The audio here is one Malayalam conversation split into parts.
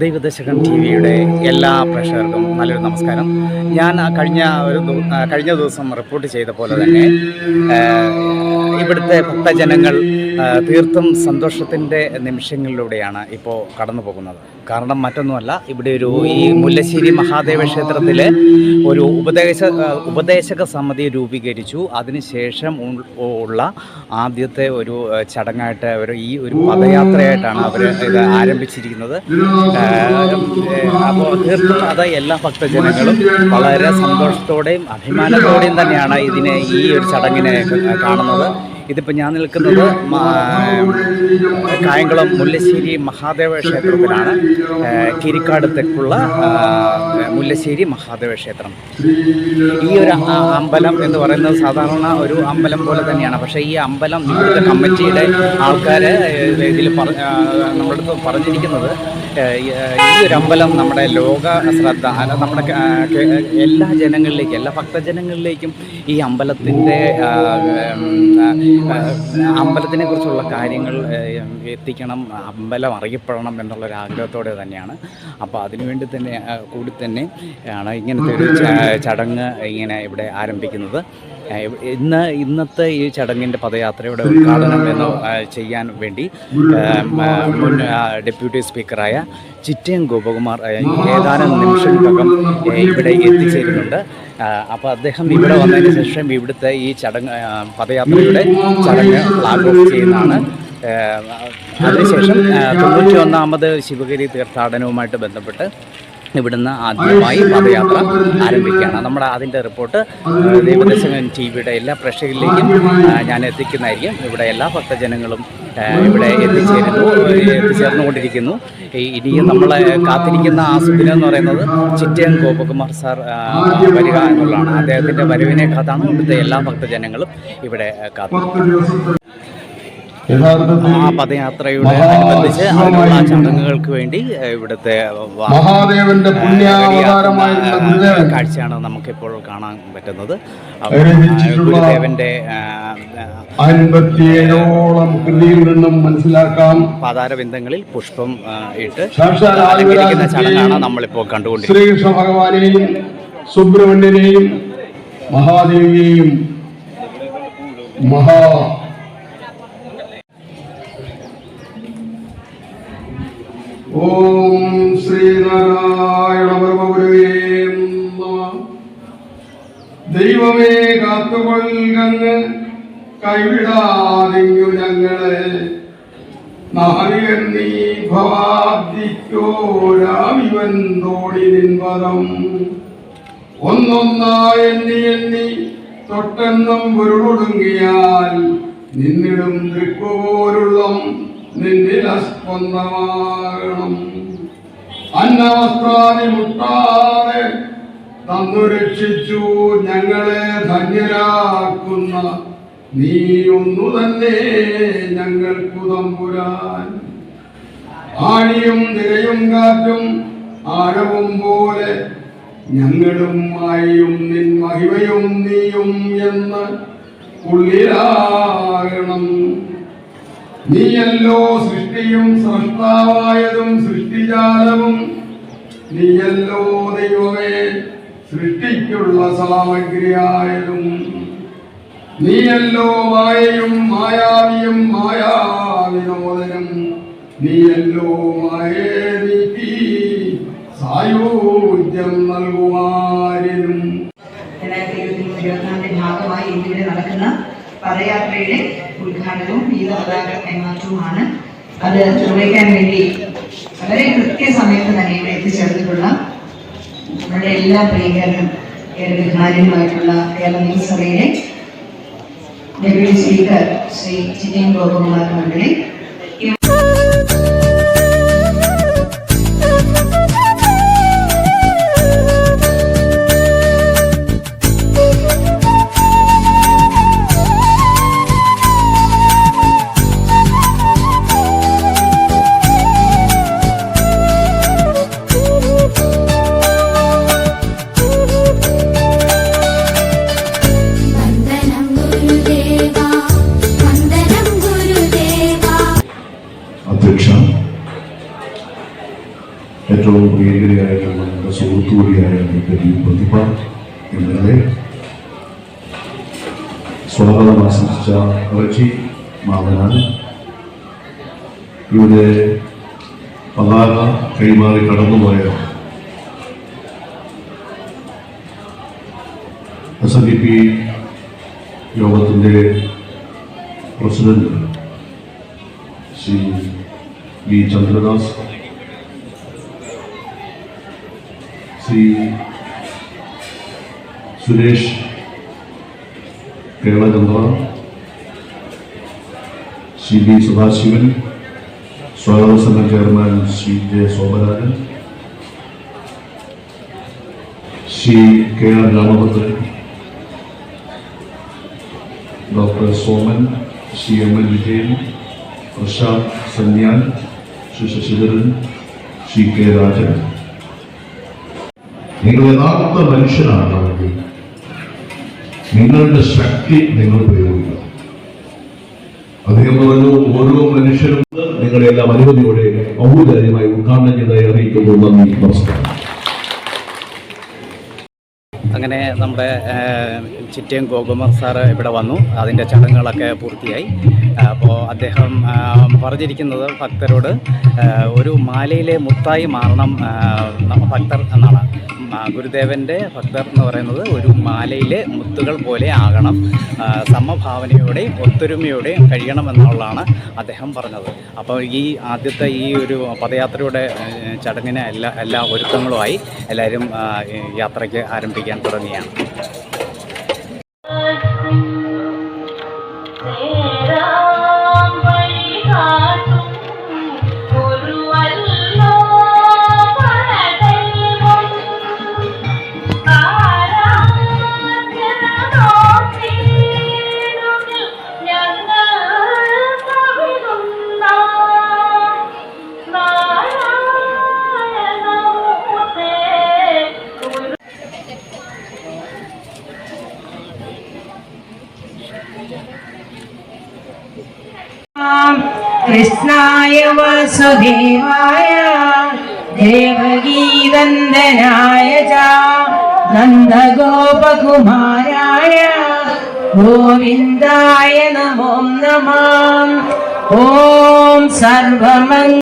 ദൈവദശകം ടി വിയുടെ എല്ലാ പ്രേക്ഷകർക്കും നല്ലൊരു നമസ്കാരം. ഞാൻ കഴിഞ്ഞ ഒരു കഴിഞ്ഞ ദിവസം റിപ്പോർട്ട് ചെയ്ത പോലെ തന്നെ ഇവിടുത്തെ ഭക്തജനങ്ങൾ തീർത്തും സന്തോഷത്തിന്റെ നിമിഷങ്ങളിലൂടെയാണ് ഇപ്പോൾ കടന്നു പോകുന്നത്. കാരണം മറ്റൊന്നുമല്ല ഇവിടെ ഒരു ഈ മുല്ലശ്ശേരി മഹാദേവ ക്ഷേത്രത്തിൽ ഒരു ഉപദേശ ഉപദേശക സമിതി രൂപീകരിച്ചു. അതിനുശേഷം ഉള്ള ആദ്യത്തെ ഒരു ചടങ്ങായിട്ട് അവർ ഈ ഒരു പദയാത്രയായിട്ടാണ് അവർ ഇത് ആരംഭിച്ചിരിക്കുന്നത്. അപ്പോൾ തീർത്തും അത് എല്ലാ ഭക്തജനങ്ങളും വളരെ സന്തോഷത്തോടെയും അഭിമാനത്തോടെയും തന്നെയാണ് ഇതിനെ ഈ ഒരു ചടങ്ങിനെ കാണുന്നത്. ഇതിപ്പോൾ ഞാൻ നിൽക്കുന്നത് കായംകുളം മുല്ലശ്ശേരി മഹാദേവ ക്ഷേത്രത്തിലാണ്. കിരിക്കാട് തെക്കുള്ള മുല്ലശ്ശേരി മഹാദേവ ക്ഷേത്രം. ഈ ഒരു അമ്പലം എന്ന് പറയുന്നത് സാധാരണ ഒരു അമ്പലം പോലെ തന്നെയാണ്. പക്ഷേ ഈ അമ്പലം ഇവിടുത്തെ കമ്മിറ്റിയുടെ ആൾക്കാർ ഇതിൽ പറഞ്ഞ അടുത്ത് പറഞ്ഞിരിക്കുന്നത് ഈ ഒരു അമ്പലം നമ്മുടെ ലോക ശ്രദ്ധ നമ്മുടെ എല്ലാ ജനങ്ങളിലേക്കും എല്ലാ ഭക്തജനങ്ങളിലേക്കും ഈ അമ്പലത്തിന്റെ അമ്പലത്തിനെ കുറിച്ചുള്ള കാര്യങ്ങൾ എത്തിക്കണം അമ്പലം അറിയപ്പെടണം എന്നുള്ളൊരു ആഗ്രഹത്തോടെ തന്നെയാണ്. അപ്പോൾ അതിനുവേണ്ടി തന്നെ കൂടി തന്നെ ആണ് ഇങ്ങനത്തെ ഒരു ചടങ്ങ് ഇങ്ങനെ ഇവിടെ ആരംഭിക്കുന്നത്. ഇന്ന് ഇന്നത്തെ ഈ ചടങ്ങിന്റെ പദയാത്രയുടെ ഉദ്ഘാടനം എന്ന് ചെയ്യാൻ വേണ്ടി മുൻ ഡെപ്യൂട്ടി സ്പീക്കറായ ചിറ്റയം ഗോപകുമാർ ഏതാനും നിമിഷങ്ങൾക്കകം ഇവിടെ എത്തിച്ചേരുന്നുണ്ട്. അപ്പോൾ അദ്ദേഹം ഇവിടെ വന്നതിന് ശേഷം ഇവിടുത്തെ ഈ ചടങ്ങ് പദയാത്രയുടെ ചടങ്ങ് ഫ്ലാഗ് ഓഫ് ചെയ്യുന്നതാണ് അതിനുശേഷം തൊണ്ണൂറ്റി ഒന്നാമത് ശിവഗിരി തീർത്ഥാടനവുമായിട്ട് ബന്ധപ്പെട്ട് ഇവിടുന്ന് ആദ്യമായി പദയാത്ര ആരംഭിക്കുകയാണ്. നമ്മുടെ അതിന്റെ റിപ്പോർട്ട് ദൈവദശകൻ ടി വിയുടെ എല്ലാ പ്രേക്ഷകരിലേക്കും ഞാൻ എത്തിക്കുന്നതായിരിക്കും. ഇവിടെ എല്ലാ ഭക്തജനങ്ങളും ഇവിടെ എത്തിച്ചേരുന്നു എത്തിച്ചേർന്നുകൊണ്ടിരിക്കുന്നു. ഇനിയും നമ്മളെ കാത്തിരിക്കുന്ന ആ സുദിനം എന്ന് പറയുന്നത് ചിറ്റയം ഗോപകുമാർ സാർ വരിക എന്നുള്ളതാണ്. അദ്ദേഹത്തിന്റെ വരവിനെ കാത്താണ് ഇവിടുത്തെ എല്ലാ ഭക്തജനങ്ങളും ഇവിടെ കാത്തിരിക്കുന്നത്. ആ പദയാത്രയുടെ അനുബന്ധിച്ച് അതിനുള്ള ചടങ്ങുകൾക്ക് വേണ്ടി ഇവിടുത്തെ മഹാദേവന്റെ പുണ്യാവതാരമായിട്ടുള്ള ഗുരുദേവൻ കാഴ്ചയാണ് നമുക്കിപ്പോൾ കാണാൻ പറ്റുന്നത്. ഗുരുദേവന്റെ അൻപത്തിയേഴോളം കൃതിയിൽ നിന്നും മനസ്സിലാക്കാം. പാതാരബിന്ദങ്ങളിൽ പുഷ്പം ഇട്ട് ചടങ്ങാണ് നമ്മളിപ്പോ നമ്മളിപ്പോൾ കണ്ടുകൊണ്ടിരിക്കുന്നത്. ശ്രീകൃഷ്ണ ഭഗവാനെയും സുബ്രഹ്മണ്യനെയും മഹാദേവിയെയും മഹാ ഓം ശ്രീനാരായണ പരമഗുരുവേ ദൈവമേ കാത്തുകൊൽകങ്ങ് കൈവിടാതിങ്ങു ഞങ്ങളെ. നാരികൻ നീ ഭവാബ്ദിക്കോരാമിവൻ തോടി നിൻപദം. ഒന്നൊന്നായി എണ്ണി എണ്ണി തൊട്ടെന്നും ഉരുളൊടുങ്ങിയാൽ നിന്നിടും ദൃക്കുപോലുള്ള നിന്നിൽ അസ്പന്ദമാകണം അന്നവസ്ത്രാദി മുട്ടാതെ തന്നു രക്ഷിച്ചു ഞങ്ങളെ ധന്യരാക്കുന്ന നീയൊന്നു തന്നെ ഞങ്ങൾക്കു തമ്പുരാൻ. ആണിയും നിരയും കാറ്റും ആഴവും പോലെ ഞങ്ങളും മായും നിൻ മഹിമയും നീയും എന്ന് ഉള്ളിലാകണം. നീയല്ലോ സൃഷ്ടിയും സൃഷ്ടാവായതും സൃഷ്ടിജാലവും. നീയല്ലോ ദൈവമേ സൃഷ്ടിക്കുള്ള സാമഗ്രിയായതും. നീയല്ലോ മായയും മായാവിയും മായാവിനോദനം. നീയല്ലോ മായേ നീക്കി സായൂജ്യം നൽകുമാരിനും രണ്ടായിരത്തി ഇരുപത്തി മൂന്ന് ഇരുപത്തിനാലിന്റെ ഭാഗമായി ഇന്നിവിടെ നടക്കുന്ന പദയാത്രയുടെ ഉദ്ഘാടനവും ഈ പതാക കൈമാറ്റവുമാണ്. അത് നിർവഹിക്കാൻ വേണ്ടി വളരെ കൃത്യസമയത്ത് തന്നെ ഇവിടെ എത്തിച്ചേർന്നിട്ടുള്ള നമ്മുടെ എല്ലാ പ്രിയങ്കരനും കേരള ബഹുമാന്യനുമായിട്ടുള്ള കേരള നിയമസഭയിലെ ഡെപ്യൂട്ടി സ്പീക്കർ ശ്രീ ചിന്നൻ ഗോപകുമാർ മണ്ഡലി സുഹൃത്തു കൂടിയായ എന്റെ ഈ പ്രതിഭ ഇന്നലെ സ്വാഗതം ആശംസിച്ച റജി മാവനാണ് ഇവിടെ പതാക കൈമാറി കടന്നുപോയ എസ് എൻ ഡി പി യോഗത്തിന്റെ president Shri V Chandradas Shri Suresh Keralachandra Shri B Sadasivan സ്വാഗത സംഘം chairman Shri J Somarajan Shri K R Ramabhadran doctor Soman Shri M L Vijayan Prashanth Sanyan Shri Sasidharan Shri K Rajan നിങ്ങൾ യഥാർത്ഥ മനുഷ്യനാണെങ്കിൽ നിങ്ങളുടെ ശക്തി നിങ്ങൾ പ്രയോഗിക്കണം. അദ്ദേഹം പറഞ്ഞു ഓരോ മനുഷ്യരും നിങ്ങളെല്ലാം അനുമതിയോടെ ഔപചാരികമായി ഉദ്ഘാടനം ചെയ്തായി അറിയിക്കുന്നു നന്ദി നമസ്കാരം. അങ്ങനെ നമ്മുടെ ചിറ്റയം ഗോകുമാർ സാറ് ഇവിടെ വന്നു. അതിന്റെ ചടങ്ങുകളൊക്കെ പൂർത്തിയായി. അപ്പോൾ അദ്ദേഹം പറഞ്ഞിരിക്കുന്നത് ഭക്തരോട് ഒരു മാലയിലെ മുത്തായി മാറണം ഭക്തർ എന്നാണ്. ഗുരുദേവന്റെ ഭക്തർ എന്ന് പറയുന്നത് ഒരു മാലയിലെ മുത്തുകൾ പോലെ ആകണം. സമഭാവനയോടെയും ഒത്തൊരുമയോടെയും കഴിയണം എന്നുള്ളതാണ് അദ്ദേഹം പറഞ്ഞത്. അപ്പോൾ ഈ ആദ്യത്തെ ഈ ഒരു പദയാത്രയുടെ ചടങ്ങിന് എല്ലാ എല്ലാ ഒരുക്കങ്ങളുമായി എല്ലാവരും യാത്രയ്ക്ക് ആരംഭിക്കാൻ colonia കൃഷ്ണായ വാസുദേവായ ദേവഗീതന്ദനായ നന്ദഗോപകുമാരായ ഗോവിന്ദായ നമോ നമ. ഓം സർവമംഗ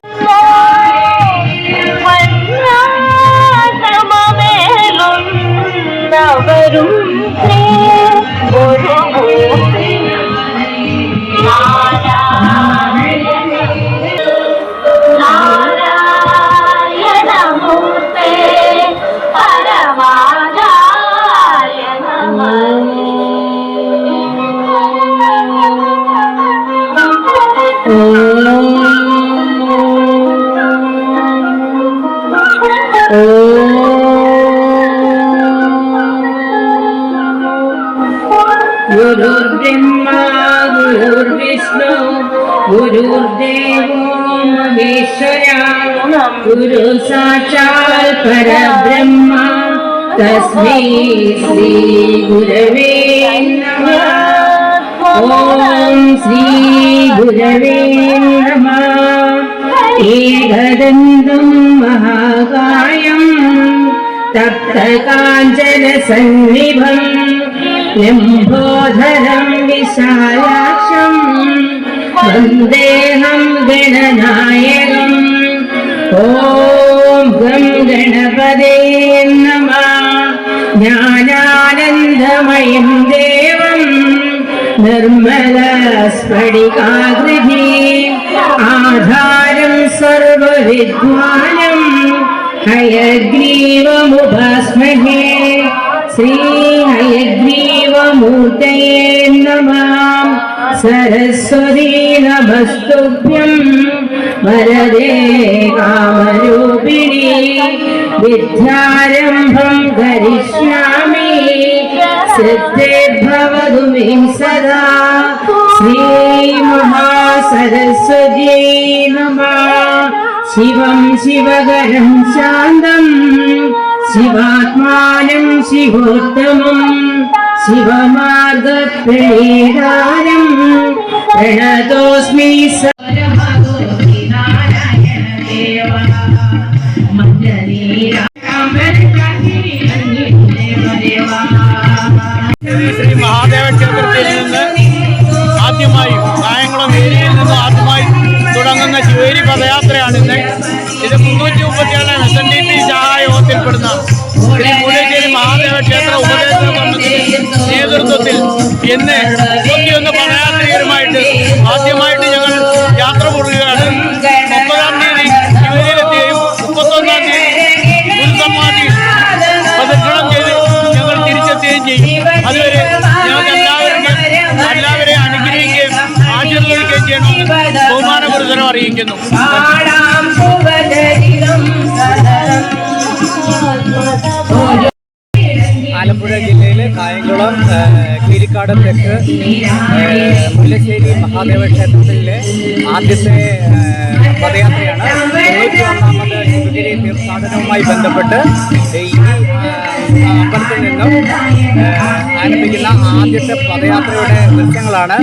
गुरुर्ब्रह्मा गुरुर्विष्णु गुरुर्देवो महेश्वरा गुरु साचार परब्रह्मा तस्मै श्रीगुरवे नमः നമഃ ഓം ശ്രീ ഗുരവേ നമഃ ഏകദന്തം മഹാകായം തപ്തകാഞ്ചന സന്നിഭം ലംബോധരം വിശാലാക്ഷം വന്ദേഹം ഗണനായകം ഓം ഗം നിർമ്മല സ്ഫടികാകൃതി ആധാരം സർവവിദ്വാനം ഹയഗ്രീവമുപസ്മഹേ ശ്രീ നമ. സരസ്വതീ നമസ്തുഭ്യം വരദേ കാമരൂപിണി വിദ്യാരംഭം കരിഷ്യാമി ശ്രദ്ധേ ഭവതു മേ സദാ ശ്രീ മഹാസരസ്വതീ നമ ശിവം ശിവകരം ശാന്തം ശിവാത്മാനം ശിവോത്തമം ശിവമാർഗപ്രണീതാരം പ്രണതോസ്മി സ ശ്രീ മഹാദേവ ക്ഷേത്രത്തിൽ നിന്ന് ആദ്യമായി കായംകുളം ഏരിയയിൽ നിന്ന് ആദ്യമായി തുടങ്ങുന്ന ശിവേരി പദയാത്രയാണിന്ന് ഇത് മുന്നൂറ്റി മുപ്പത്തിയേഴാം എസ് എൻ ഡി പി സഹായോഗത്തിൽപ്പെടുന്ന ശ്രീ മൂലശ്ശേരി മഹാദേവ ക്ഷേത്ര ഉപദേശക സമിതി നേതൃത്വത്തിൽ ഇന്ന് മുപ്പത്തിയൊന്ന് പദയാത്രികരുമായിട്ട് ആദ്യമായിട്ട് ഞങ്ങൾ അറിയിക്കുന്നു ആലപ്പുഴ ജില്ലയിലെ കായംകുളം കീരിക്കാട് തെക്ക് മുല്ലശ്ശേരി മഹാദേവ ക്ഷേത്രത്തിലെ ആദ്യത്തെ പദയാത്രയാണ് തൊണ്ണൂറ്റി ഒന്നാമത് ശിവഗിരി തീർത്ഥാടനവുമായി ബന്ധപ്പെട്ട് ഈ അമ്പലത്തിൽ നിന്നും ആരംഭിക്കുന്ന ആദ്യത്തെ പദയാത്രയുടെ ദൃശ്യങ്ങളാണ്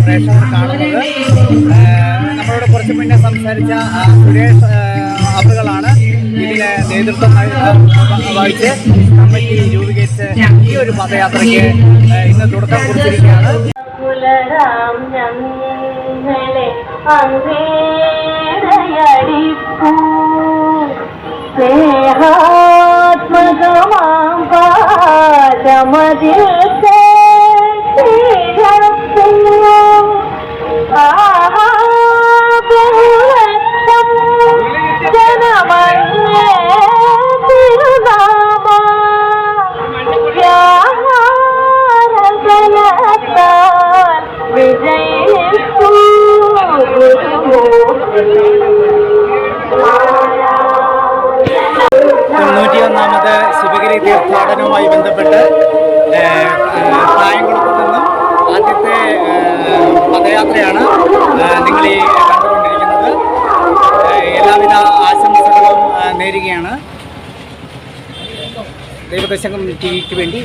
പ്രേക്ഷകർ കാണുന്നത്. നമ്മളോട് കുറച്ച് മുന്നേ സംസാരിച്ച സുരേഷ് ഏ, അവറുകളാണ് ഇതിന് നേതൃത്വം വഹി- വഹിച്ച് കമ്മിറ്റി രൂപീകരിച്ച് ഈ ഒരു പദയാത്രയ്ക്ക് ഇന്ന് തുടക്കം കുറിച്ചിരിക്കുകയാണ്. സ്നേഹാത്മകമാം പാദമതിൽ ശിവഗിരി തീർത്ഥാടനവുമായി ബന്ധപ്പെട്ട് കായംകുളത്ത് നിന്നും ആദ്യത്തെ പദയാത്രയാണ് നിങ്ങൾ ഈ കണ്ടുകൊണ്ടിരിക്കുന്നത്. എല്ലാവിധ ആശംസകളും നേരുകയാണ്. ദൈവദശകം ടി വിക്ക് വേണ്ടി